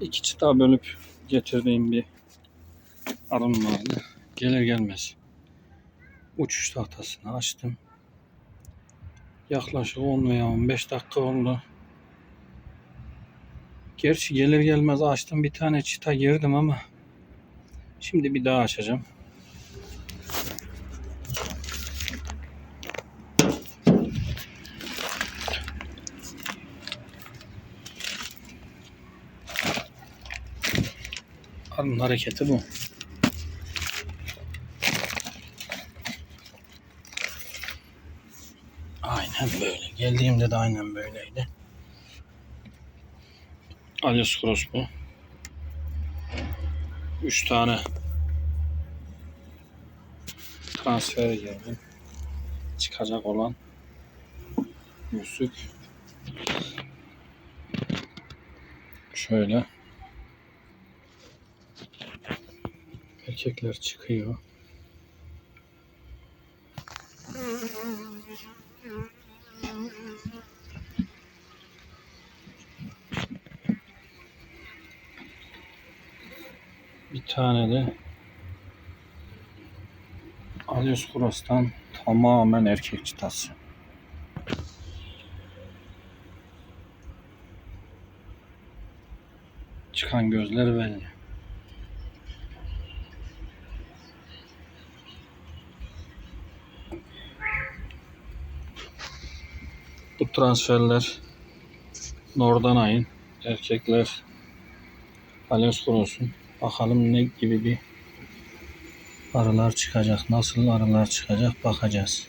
iki çıta bölüp getirdiğim bir arım vardı. Gelir gelmez uçuş tahtasını açtım. Yaklaşık 10 veya 15 dakika oldu. Gerçi gelir gelmez açtım bir tane çıta girdim ama şimdi bir daha açacağım. Arının hareketi bu. Aynen böyle. Geldiğimde de aynen böyleydi. Alias Cross bu. Üç tane transfer geldi. Çıkacak olan yüzük. Şöyle. Erkekler çıkıyor. Bir tane de Alios Cross'tan tamamen erkek çıtası. Çıkan gözler belli. Bu transferler Nordanay'ın erkekler Alios Cross'un Bakalım ne gibi bir arılar çıkacak, nasıl arılar çıkacak bakacağız.